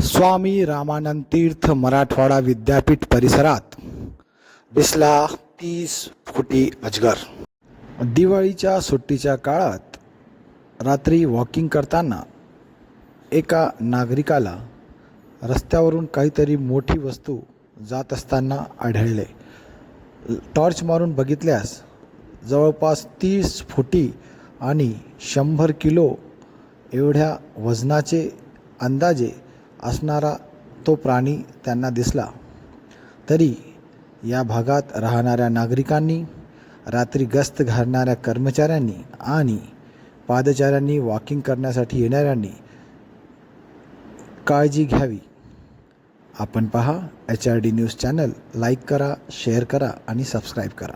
स्वामी रामानंद तीर्थ मराठवाडा विद्यापीठ परिसरात दिसला तीस फुटी अजगर. दिवाळीच्या सुट्टीच्या काळात रात्री वॉकिंग करताना एका नागरिकाला रस्त्यावरून काहीतरी मोठी वस्तू जात असताना आढळले. टॉर्च मारून बघितल्यास जवळपास तीस फुटी आणि शंभर किलो एवढ्या वजनाचे अंदाजे असणारा तो प्राणी त्यांना दिसला. तरी या भागात राहणाऱ्या नागरिकांनी रात्री गस्त घालणाऱ्या कर्मचाऱ्यांनी आणि पादचाऱ्यांनी वॉकिंग करण्यासाठी येणाऱ्यांनी काळजी घ्यावी. आपण पहा H R D news channel like करा शेअर करा आणि सबस्क्राईब करा.